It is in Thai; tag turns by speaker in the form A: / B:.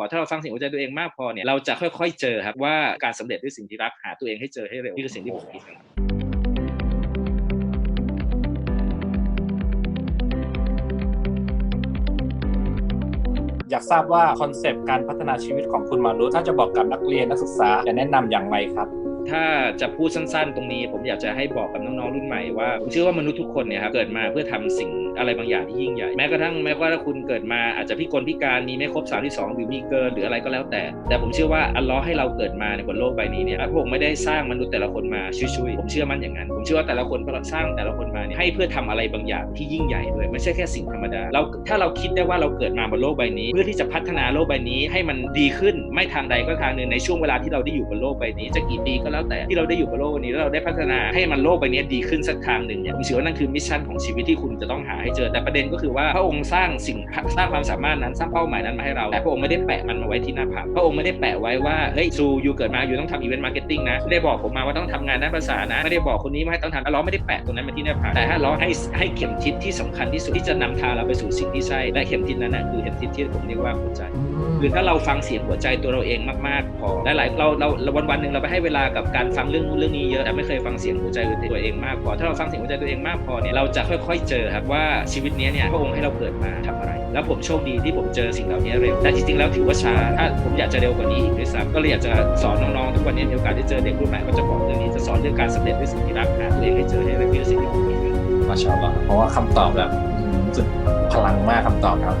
A: อ ถ้าเราฟังเสียงหัวใจตัวเองมากพอเนี่ยเราจะค่อยๆเจอครับว่าการสำเร็จด้วยสิ่งที่รักหาตัวเองให้เจอให้เร็วนี่คือสิ่งที่ผมคิดครับ
B: อยากทราบว่าคอนเซปต์การพัฒนาชีวิตของคุณมารุถ้าจะบอกกับนักเรียนนักศึกษาจะแนะนำอย่างไรครับ
A: ถ้าจะพูดสั้นๆ ตรงนี้ ผมอยากจะให้บอกกับน้องๆรุ่นใหม่ว่าผมเชื่อว่ามนุษย์ทุกคนเนี่ยครับเกิดมาเพื่อทำสิ่งอะไรบางอย่างที่ยิ่งใหญ่แม้กระทั่งแม้ว่าถ้าคุณเกิดมาอาจจะพิกลพิการมีไม่ครบ32หรือมีเกินหรืออะไรก็แล้วแต่ แต่ผมเชื่อว่าอัลลอฮ์ให้เราเกิดมาในบนโลกใบนี้เนี่ยพระองค์ไม่ได้สร้างมนุษย์แต่ละคนมาช่วยๆผมเชื่อมั่นอย่างนั้นผมเชื่อว่าแต่ละคนสร้างแต่ละคนมาเนี่ยให้เพื่อทำอะไรบางอย่างที่ยิ่งใหญ่ด้วยไม่ใช่แค่สิ่งธรรมดาเราถ้าเราคิดได้ว่าเราเกิดมาบนโลกใบนี้ เพื่อที่จะพัฒนาโลกใบนี้ให้มันดีขึ้นไม่ทางใดก็ทางหนึ่งในช่วงเวลาที่เราได้อยู่บนโลกใบนี้จะกี่ปีก็แล้วแต่ที่เราได้อยู่บนโลกนี้แล้วเราได้พัฒนาให้มันโลกใบนี้ดีขึ้นสักทางหนึ่งเนี่ยผมเชื่อว่านั่นคือมิชชั่นของชีวิตที่คุณจะต้องหาให้เจอ แต่ประเด็นก็คือว่าพระองค์สร้างสิ่งสร้างความสามารถนั้นสร้างเป้าหมายนั้นมาให้เรา แต่พระองค์ไม่ได้แปะมันมาไว้ที่หน้าผากพระองค์ไม่ได้แปะไว้ว่าเฮ้ยซูอยู่เกิดมาอยู่ต้องทำอีเวนต์มาร์เก็ตติ้งนะไม่ได้บอกผมมาว่าต้องทำงานด้านภาษานะไม่ได้บอกคนนี้ว่าให้ต้องทำเราไม่ได้แปะตรงนั้นมาที่หน้าผากแต่ถ้าเราให้ให้เข็มทิศที่สำคัญที่สุดที่จะนำทางเราไปสู่สิ่งที่ใช่และเข็มทิศนั้นนะคือเข็มทิศที่ผมเรียกว่าหัวใจคือถ้าเราฟังเสียงหัวใจตัวเราเองมากๆพอและหลายเราเราวันวันหนึ่งเราไปให้เวลากับการฟังเรื่องนู้นเรื่องนี้เยอะแต่ไม่เคยฟังเสียงหัวใจตัวเองมากพอถ้าเราฟังเสียงหัวใจตัวเองมากพอเนี่ยเราจะค่อย ๆ เจอครับว่าชีวิตนี้เนี่ยพระองค์ให้เราเกิดมาทำอะไร แล้วผมโชคดีที่ผมเจอสิ่งเหล่านี้เร็วแต่จริงๆแล้วถือว่าช้าถ้าผมอยากจะเร็วกว่านี้อีกด้วยซ้ำก็เลยอยากจะสอนน้องๆทุกวันนี้มีโอกาสได้เจอเด็กรุ่นใหม่ก็จะบอกเรื่องนี้จะสอนเรื่องการสำเร็จด้วยสิ่งที่รักหาตัวเองให้เจอให้เร็วนี่สิ่งที่ผมคิดครับ
B: มาชาอัลลอเพราะว่าคำตอบแบบสึกพลังมากคำตอบครับ